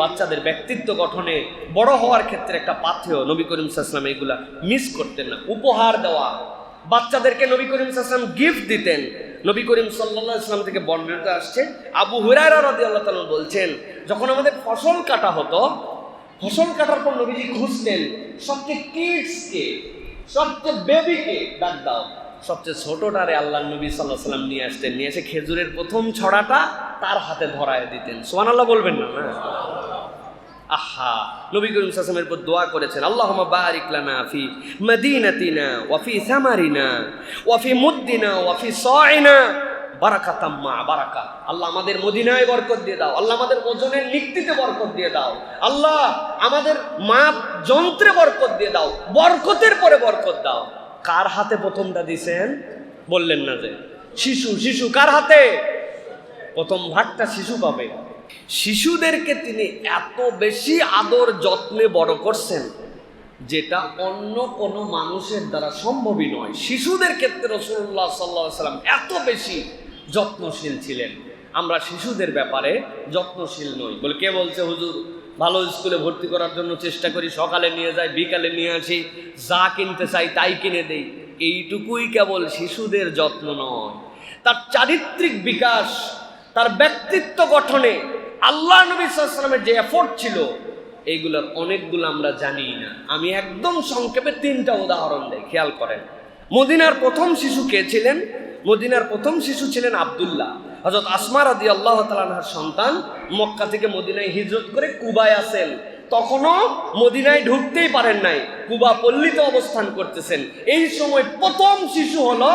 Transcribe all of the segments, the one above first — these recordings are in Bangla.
বাচ্চাদের ব্যক্তিত্ব গঠনে বড় হওয়ার ক্ষেত্রে একটা পাথেয় নবী করিম সাল্লাম এইগুলা মিস করতেন না। উপহার দেওয়া। বাচ্চাদেরকে নবী করিম সাল্লাম গিফট দিতেন। নবী করিম সাল্লাহ ইসলাম থেকে বর্ণিত আসছে, আবু হুরায়রা রাদি আল্লাহ তালা বলছেন, যখন আমাদের ফসল কাটা হতো, ফসল কাটার পর নবীজি খুঁজতেন, সবচেয়ে কিডসকে সবচেয়ে বেবিকে ডাক দাও। সবচেয়ে ছোটটারে আল্লাহ নবী সাল্লাহ সাল্লাম নিয়ে আসতেন। নিয়ে এসে খেজুরের প্রথম ছড়াটা তার হাতে ধরায় দিতেন। সোহান আল্লাহ বলবেন না না? আহা, নবী করিম সাসমের উপর দোয়া করেছেন আল্লাহ বারিক লানা ফি মদিনাতিনা ওয়াফি সামারিনা ওয়াফি মুদ্দিনা ওয়াফি সাইনা বারাকাতাম্মা বারাকা। আল্লাহ আমাদের মদিনায় বরকত দিয়ে দাও, আল্লাহ আমাদের ওজনের নিক্তিতে বরকত দিয়ে দাও, আল্লাহ আমাদের মাপ যন্ত্রে বরকত দিয়ে দাও, বরকতের পরে বরকত দাও। কার হাতে প্রথমটা দিছেন? বললেন না যে, শিশু শিশু কার হাতে? প্রথম ভাগটা শিশু পাবে। শিশুদেরকে তিনি এত বেশি আদর যত্নে বড় করছেন যেটা অন্য কোনো মানুষের দ্বারা সম্ভবই নয়। শিশুদের ক্ষেত্রে রসুল্লাহ সাল্লাহ সাল্লাম এত বেশি যত্নশীল ছিলেন। আমরা শিশুদের ব্যাপারে যত্নশীল নই। বলে কে বলছে, হুজুর, ভালো স্কুলে ভর্তি করার জন্য চেষ্টা করি, সকালে নিয়ে যাই, বিকালে নিয়ে আসি, যা কিনতে চাই তাই কিনে দেই। এইটুকুই কেবল শিশুদের যত্ন নয়। তার চারিত্রিক বিকাশ, তার ব্যক্তিত্ব গঠনে আল্লাহ নবী সাল্লামের যে এফোর্ট ছিল, এইগুলোর অনেকগুলো আমরা জানি না। আমি একদম সংক্ষেপে তিনটা উদাহরণ দেয় খেয়াল করেন। মদিনার প্রথম শিশু কে ছিলেন? মদিনার প্রথম শিশু ছিলেন আবদুল্লাহ। হজরত আসমার আদি আল্লাহ তালানহার সন্তান মক্কা থেকে মদিনায় হিজরত করে কুবায় আসেন। তখনও মদিনায় ঢুকতেই পারেন নাই। কুবা পল্লীতে অবস্থান করতেছেন। এই সময় প্রথম শিশু হলো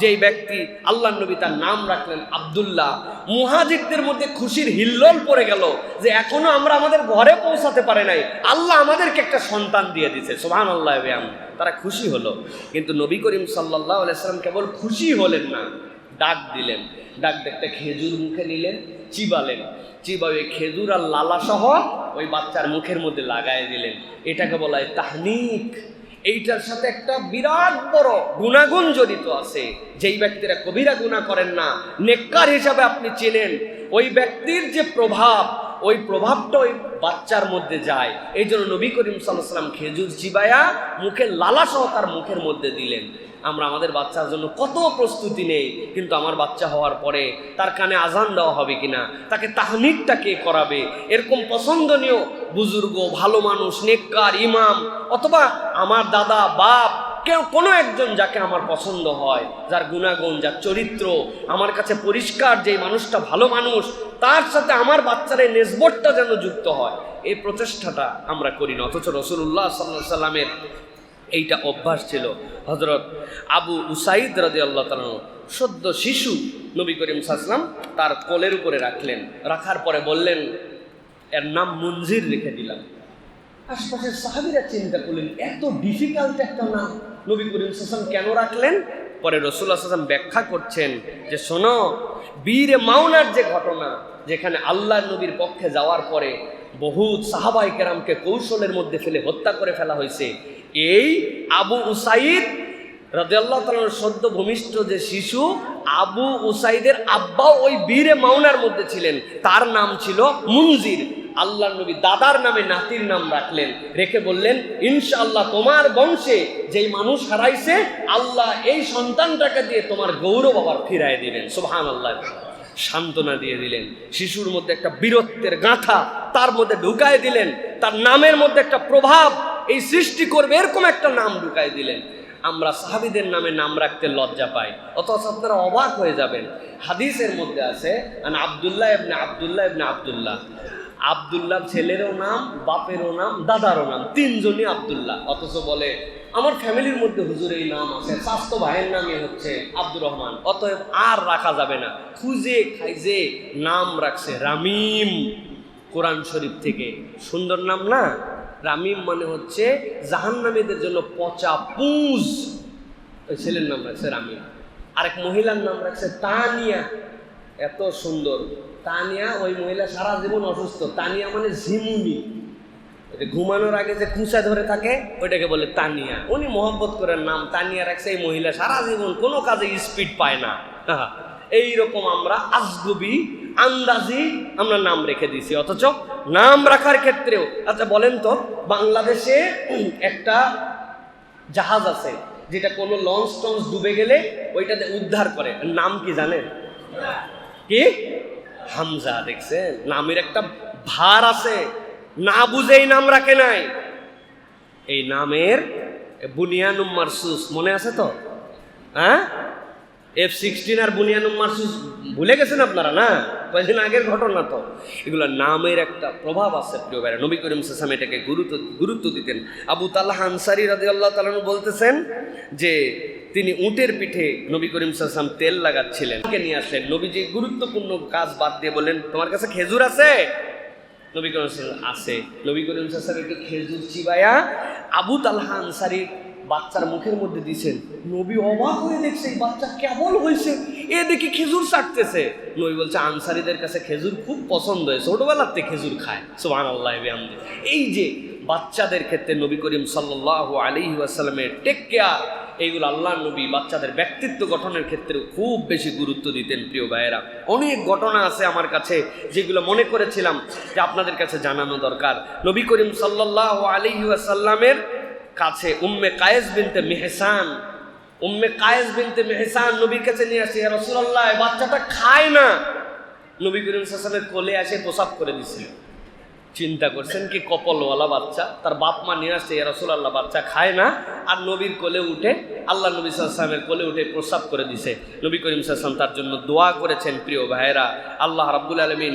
যেই ব্যক্তি আল্লাহ নবী তার নাম রাখলেন আবদুল্লাহ। মুহাজিদদের মধ্যে খুশির হিল্লোল পড়ে গেল যে এখনও আমরা আমাদের ঘরে পৌঁছাতে পারে নাই। আল্লাহ আমাদেরকে একটা সন্তান দিয়ে দিছে সোহান আল্লাহ তারা খুশি হলো। কিন্তু নবী করিম সাল্লাহ আলাইসাল্লাম কেবল খুশি হলেন না। ডাক দিলেন। ডাক একটা খেজুর মুখে নিলেন, চিবালেন। চিবাবে খেজুর আর লালা সহ ওই বাচ্চার মুখের মধ্যে লাগায় দিলেন। এটাকে বলা হয় তাহনিক। এইটার সাথে একটা বিরাট বড় গুণাগুণ জড়িত আছে। যেই ব্যক্তিরা কবিরা গুণা করেন না, নেককার হিসাবে আপনি চেনেন। ওই ব্যক্তির যে প্রভাব, ওই প্রভাবটা ওই বাচ্চার মধ্যে যায়। এই জন্য নবী করিম সাল্লাম খেজুর চিবায়া মুখে লালা সহ তার মুখের মধ্যে দিলেন। আমরা আমাদের বাচ্চার জন্য কত প্রস্তুতি নেই, কিন্তু আমার বাচ্চা হওয়ার পরে তার কানে আজান দেওয়া হবে কিনা, তাকে তাহনিকটা কে করাবে, এরকম পছন্দনীয় বুজুর্গ, ভালো মানুষ, নেককার, ইমাম, অথবা আমার দাদা, বাপ, কেউ, কোনো একজন যাকে আমার পছন্দ হয়, যার গুণাগুণ, যার চরিত্র, আমার কাছে পরিষ্কার যেই মানুষটা ভালো মানুষ, তার সাথে আমার বাচ্চার এই নেসবটটা যেন যুক্ত হয়, এই প্রচেষ্টাটা আমরা করি না। অথচ রসুল্লাহ সাল্লাহ সাল্লামের এইটা অভ্যাস ছিল। হজরত আবু উসাইদ রাজি আল্লাহ তালন সদ্য শিশু নবী করিম সাসলাম তার কোলের উপরে রাখলেন। রাখার পরে বললেন, এর নাম মঞ্জির রেখে দিলাম। আশপাশের সাহাবিরা চিন্তা করলেন, এত ডিফিকাল্ট একটা নাম নবী করিম সাসলাম কেন রাখলেন? পরে রসুল্লাহ সাসলাম ব্যাখ্যা করছেন যে, শোনো, বীরে মাওনার যে ঘটনা, যেখানে আল্লাহ নবীর পক্ষে যাওয়ার পরে বহুত সাহাবাই কেরামকে কৌশলের মধ্যে ফেলে হত্যা করে ফেলা হয়েছে এই আবু উসাইদ রাজিয়াল্লাহ তালার সদ্য ভূমিষ্ঠ যে শিশু, আবু উসাইদের আব্বাও ওই বীরে মাওনার মধ্যে ছিলেন। তার নাম ছিল মুনজির। আল্লাহ নবী দাদার নামে নাতির নাম রাখলেন। রেখে বললেন, ইনশাআল্লাহ তোমার বংশে যেই মানুষ হারাইছে, আল্লাহ এই সন্তানটাকে দিয়ে তোমার গৌরব আবার ফিরায় দিলেন সোহান আল্লাহ সান্ত্বনা দিয়ে দিলেন। শিশুর মধ্যে একটা বীরত্বের গাঁথা তার মধ্যে ঢুকায় দিলেন। তার নামের মধ্যে একটা প্রভাব এই সৃষ্টি করবে, এরকম একটা নাম ঢুকায় দিলেন। আমরা সাহাবিদের নামে নাম রাখতে লজ্জা পাই। অথচ আপনারা অবাক হয়ে যাবেন। হাদিসের মধ্যে আছে আবদুল্লাহ এবনে আবদুল্লাহ এবনে আবদুল্লাহ। আবদুল্লাহ ছেলেরও নাম, বাপেরও নাম, দাদারও নাম, তিনজনই আবদুল্লাহ। অথচ বলে, আমার ফ্যামিলির মধ্যে হুজুর এই নাম আছে, স্বাস্থ্য ভাইয়ের নামই হচ্ছে আব্দুর রহমান। অতএব আর রাখা যাবে না। খুঁজে খাইজে নাম রাখছে রামিম কোরআন শরীফ থেকে। সুন্দর নাম না? রামিম মানে হচ্ছে জাহান্নামীদের জন্য পচা পুঁজ। ওই ছেলের নাম রাখছে রামিম। আরেক মহিলার নাম রাখছে তানিয়া। এত সুন্দর। তানিয়া ওই মহিলা সারা জীবন অসুস্থ। তানিয়া মানে ঝিমুনি। ঘুমানোর আগে যে কুচা ধরে থাকে, ওইটাকে বলে তানিয়া। উনি মোহাম্মত করেন নাম তানিয়া রাখছে এই মহিলা সারা জীবন কোনো কাজে স্পিড পায় না। এই রকম আমরা আজগুবি আন্দাজি আমরা নাম রেখে দিছি অথচ নাম রাখার ক্ষেত্রেও আচ্ছা বলেন তো, বাংলাদেশে একটা জাহাজ আছে, যেটা কোনো লঞ্চ টঞ্চ ডুবে গেলে ওইটাতে উদ্ধার করে। নাম কি জানেন? কি? হামজা, দেখছেন? নামের একটা ভার আছে, না বুঝেই নাম রাখে নাই। এই নামের বুনিয়ানুম মারসুস, মনে আছে তো? হ্যাঁ? এফ সিক্সটিন আর বুনিয়ানুম মারসুস ভুলে গেছেন আপনারা না? কয়েকদিন আগের ঘটনা তো। এগুলো নামের একটা প্রভাব আছে, প্রিয় ভাইরা। নবী করিম সাসাম এটাকে গুরুত্ব গুরুত্ব দিতেন। আবু তাল্লাহ আনসারি রাজি আল্লাহ তালন বলতেছেন যে, তিনি উটের পিঠে নবী করিম সাসাম তেল লাগাচ্ছিলেন। কে নিয়ে আসলেন। নবী যে গুরুত্বপূর্ণ কাজ বাদ দিয়ে বললেন, তোমার কাছে খেজুর আছে? নবী করিম আছে। নবী করিম সাল্লাম একটু খেজুর চিবায়া আবু তালহা আনসারি বাচ্চার মুখের মধ্যে দিছেন। নবী অবাক হয়ে দেখছে, এই বাচ্চা কেমন হয়েছে? এ দেখি খেজুর চাটতেছে নবী বলছে, আনসারিদের কাছে খেজুর খুব পছন্দ হয়, ছোটবেলার থেকে খেজুর খায়। সোহান আল্লাহ এই যে বাচ্চাদের ক্ষেত্রে নবী করিম সাল্লাহ আলী ওয়াসাল্লামের টেক কেয়ার এইগুলো আল্লাহ নবী বাচ্চাদের ব্যক্তিত্ব গঠনের ক্ষেত্রে খুব বেশি গুরুত্ব দিতেন, প্রিয় ভাইয়েরা। অনেক ঘটনা আছে আমার কাছে যেগুলো মনে করেছিলাম যে আপনাদের কাছে জানানো দরকার। নবী করিম সাল্লাহ আলী ওয়াসাল্লামের কাছে উম্মে কায়েস বিনতে মেহসান। উম্মে কায়েস বিনতে মেহসান নবীর কাছে নিয়ে আসে রসুল্লাহ বাচ্চাটা খায় না। নবী করিম সাল্লামের কোলে আসে প্রসাব করে দিছিল। চিন্তা করছেন কি, কপলওয়ালা বাচ্চা, তার বাপ মা নিয়ে আসছে রসুল আল্লাহ বাচ্চা খায় না। আর নবীর কোলে উঠে, আল্লাহ নবী সাল্লামের কোলে উঠে প্রস্রাব করে দিছে। নবী করিম সাল্লাম তার জন্য দোয়া করেছেন, প্রিয় ভাইয়েরা, আল্লাহ রাব্বুল আলমিন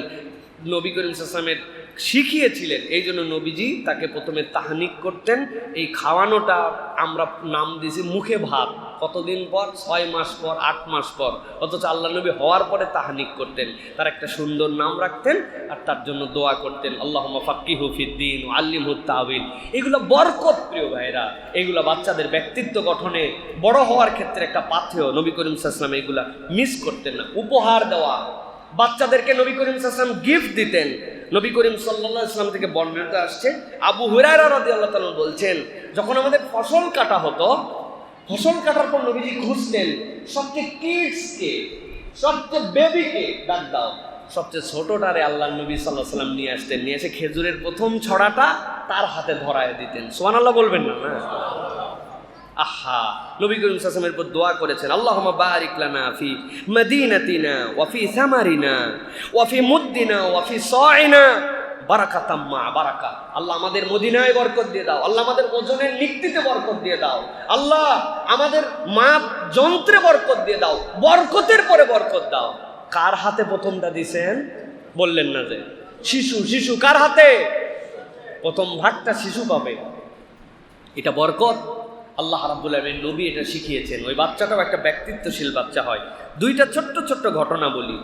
নবী করিম সাল্লামের শিখিয়েছিলেন। এই জন্য নবীজি তাকে প্রথমে তাহানিক করতেন। এই খাওয়ানোটা আমরা নাম দিয়েছি মুখে ভাত। কতদিন পর? ছয় মাস পর, আট মাস পর। অথচ আল্লাহ নবী হওয়ার পরে তাহানিক করতেন। তার একটা সুন্দর নাম রাখতেন আর তার জন্য দোয়া করতেন। আল্লাহ ফাক্কি হুফিদ্দিন আল্লিম তাহবিল এগুলো বরকত প্রিয় ভাইরা এগুলো বাচ্চাদের ব্যক্তিত্ব গঠনে বড় হওয়ার ক্ষেত্রে একটা পাথেয়। নবী করিম সাল্লাম এগুলা মিস করতেন না। উপহার দেওয়া। বাচ্চাদেরকে নবী করিম সাল্লাম গিফট দিতেন। নবী করিম সাল্লাহ ইসলাম থেকে বর্ণিত আসছে, আবু হুরায়রা রাদি আল্লাহ তালা বলছেন, যখন আমাদের ফসল কাটা হতো, ফসল কাটার পর নবীজি খুঁজতেন সবচেয়ে কিডসকে সবচেয়ে বেবিকে ডাক দাও। সবচেয়ে ছোটটারে আল্লাহ নবী সাল্লাহ সাল্লাম নিয়ে আসতেন, নিয়ে এসে খেজুরের প্রথম ছড়াটা তার হাতে ধরায় দিতেন। সোহান আল্লাহ বলবেন না না? আহা, নবী করিম সাসমের উপর দোয়া করেছেন আল্লাহ বারিক লানা ফি মদিনাতিনা ওয়াফি সামারিনা ওয়াফি মুদ্দিনা ওয়াফি সাইনা। বারাকাতাম্মা বারাকা। আল্লাহ আমাদের মদিনায় বরকত দিয়ে দাও, আল্লাহ আমাদের ওজনের নিক্তিতে বরকত দিয়ে দাও, আল্লাহ আমাদের মাপ যন্ত্রে বরকত দিয়ে দাও, বরকতের পরে বরকত দাও। কার হাতে প্রথমটা দিছেন? বললেন না যে, শিশু শিশু কার হাতে? প্রথম ভাগটা শিশু পাবে। এটা বরকত? আল্লাহ রাব্বুল আলমিন নবী এটা শিখিয়েছেন। ওই বাচ্চাটাও একটা ব্যক্তিত্বশীল বাচ্চা হয়। দুইটা ছোট্ট ছোট্ট ঘটনা বলি।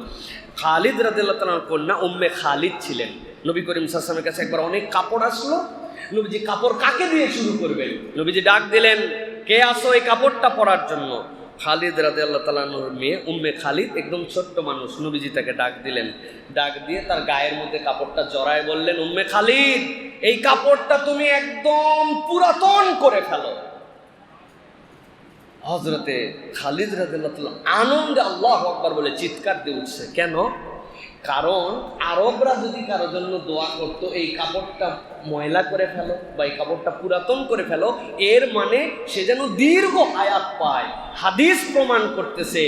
খালিদ রাদিল্লাহ তালার কন্যা উম্মে খালিদ ছিলেন। নবী করিম সাসলামের কাছে একবার অনেক কাপড় আসলো। নবীজি কাপড় কাকে দিয়ে শুরু করবেন? নবীজি ডাক দিলেন, কে আসো এই কাপড়টা পরার জন্য? খালিদ রাদে আল্লাহ তালানুর মেয়ে উম্মে খালিদ একদম ছোট্ট মানুষ, নবীজি তাকে ডাক দিলেন। ডাক দিয়ে তার গায়ের মধ্যে কাপড়টা জড়ায় বললেন, উম্মে খালিদ, এই কাপড়টা তুমি একদম পুরাতন করে ফেলো। হজরতে খালিদ রাদিল্লাহ আনন্দে আল্লাহ আকবর বলে চিৎকার দিয়ে উঠছে। কেন? কারণ আরবরা যদি কারোর জন্য দোয়া করতো, এই কাপড়টা ময়লা করে ফেলো বা এই কাপড়টা পুরাতন করে ফেলো, এর মানে সে যেন দীর্ঘ হায়াত পায়। হাদিস প্রমাণ করতেছে,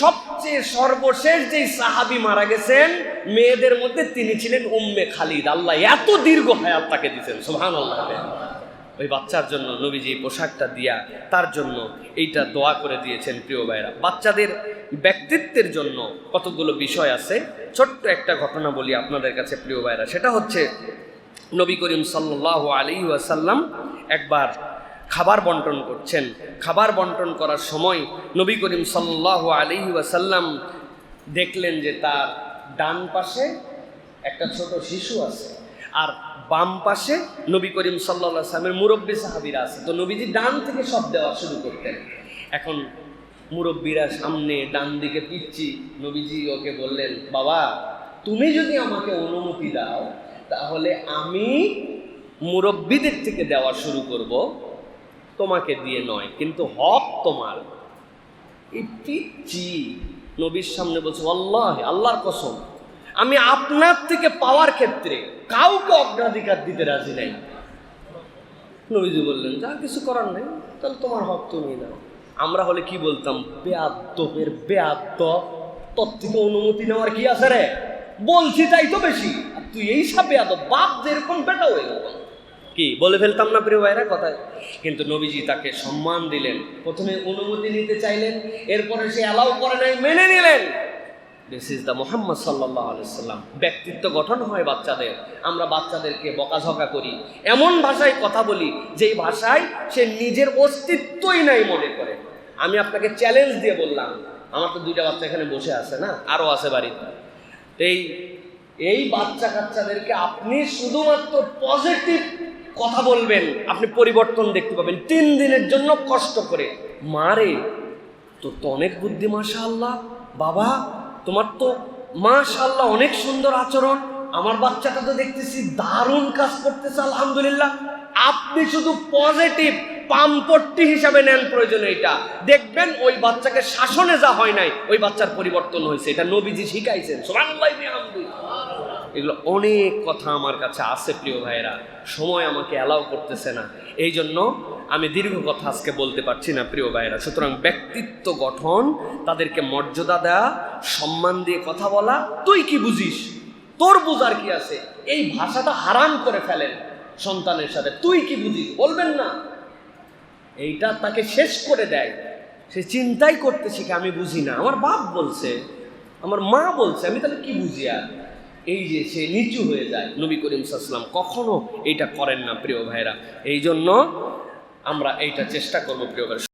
সবচেয়ে সর্বশেষ যেই সাহাবি মারা গেছেন, মেয়েদের মধ্যে তিনি ছিলেন উম্মে খালিদ। আল্লাহ এত দীর্ঘ হায়াত তাকে দিচ্ছেন সোহান আল্লাহ ওই বাচ্চার জন্য নবীজি পোশাকটা দিয়া তার জন্য এইটা দোয়া করে দিয়েছেন প্রিয় ভাইরা বাচ্চাদের ব্যক্তিত্বের জন্য কতগুলো বিষয় আছে, ছোট্ট একটা ঘটনা বলি আপনাদের কাছে প্রিয় ভাইরা সেটা হচ্ছে, নবী করিম সাল্লাহ আলী ওয়াসাল্লাম একবার খাবার বন্টন করছেন। খাবার বন্টন করার সময় নবী করিম সাল্লাহ আলী ওয়াসাল্লাম দেখলেন যে তার ডান পাশে একটা ছোট শিশু আছে। আর বাম পাশে নবী করিম সাল্লা সাল্লামের মুরব্বী সাহাবিরা আছে। তো নবীজি ডান থেকে সব দেওয়া শুরু করতেন। এখন মুরব্বীরা সামনে ডান দিকে পিচ্ছি নবীজি ওকে বললেন, বাবা, তুমি যদি আমাকে অনুমতি দাও, তাহলে আমি মুরব্বীদের থেকে দেওয়া শুরু করব। তোমাকে দিয়ে নয়, কিন্তু হক তোমার। এই পিচ্ছি নবীর সামনে বলছে, আল্লাহ, আল্লাহর কসম আমি আপনার থেকে পাওয়ার ক্ষেত্রে কাউকে অগ্রাধিকার দিতে রাজি নাই। নবীজি বললেন, যা কিছু করার নেই, তাহলে তোমার হক তুমি নাও। আমরা হলে কি বলতাম? বেয়াদ্দপের বেয়াদ্দ তোর থেকে অনুমতি নেওয়ার কি আছে রে? বলছি তাই তো বেশি। তুই এই সব বেয়াদব, বাপ যেরকম বেটা হয়ে গেল কি, বলে ফেলতাম না প্রিয় ভাইরা কথায়? কিন্তু নবীজি তাকে সম্মান দিলেন। প্রথমে অনুমতি নিতে চাইলেন, এরপরে সে অ্যালাউ করে নাই, মেনে নিলেন। দিস ইজ দ্য মোহাম্মদ সাল্লাহ আলাইসাল্লাম ব্যক্তিত্ব গঠন হয় বাচ্চাদের। আমরা বাচ্চাদেরকে বকাঝকা করি। এমন ভাষায় কথা বলি, যেই ভাষায় সে নিজের অস্তিত্বই নাই মনে করে। আমি আপনাকে চ্যালেঞ্জ দিয়ে বললাম, আমার তো দুইটা বাচ্চা এখানে বসে আছে না? আরও আছে বাড়িতে। এই এই বাচ্চা কাচ্চাদেরকে আপনি শুধুমাত্র পজিটিভ কথা বলবেন, আপনি পরিবর্তন দেখতে পাবেন। তিন দিনের জন্য কষ্ট করে। মারে, তোর তো অনেক বুদ্ধি মাশা আল্লাহ বাবা তোমার তো মাশাল্লাহ অনেক সুন্দর আচরণ। আমার বাচ্চাটা তো দেখতেছি দারুণ কাজ করতেছে, আলহামদুলিল্লাহ। আপনি শুধু পজিটিভ, পাম্পট্টি হিসাবে নেন প্রয়োজনে এটা দেখবেন ওই বাচ্চাকে শাসনে যা হয় নাই, ওই বাচ্চার পরিবর্তন হয়েছে। এটা নবীজি শিখাইছেন। বিহামদিহি। এগুলো অনেক কথা আমার কাছে আছে, প্রিয় ভাইয়েরা। সময় আমাকে অ্যালাউ করতেছে না। এই জন্য আমি দীর্ঘ কথা আজকে বলতে পারছি না, প্রিয় ভাইয়েরা। সুতরাং ব্যক্তিত্ব গঠন, তাদেরকে মর্যাদা দেওয়া সম্মান দিয়ে কথা বলা, তুই কি বুঝিস? তোর বুঝার কি আছে? এই ভাষাটা হারাম করে ফেলেন সন্তানের সাথে। তুই কি বুঝিস? বলবেন না। এইটা তাকে শেষ করে দেয়। সে চিন্তাই করতে শিখে, আমি বুঝি না। আমার বাপ বলছে, আমার মা বলছে, আমি তাহলে কি বুঝি আর? এই যে সে নিচু হয়ে যায় নবী করিম সাল্লাম কখনো এটা করেন না প্রিয় ভাইরা এই জন্য আমরা এইটা চেষ্টা করব প্রিয় ভাই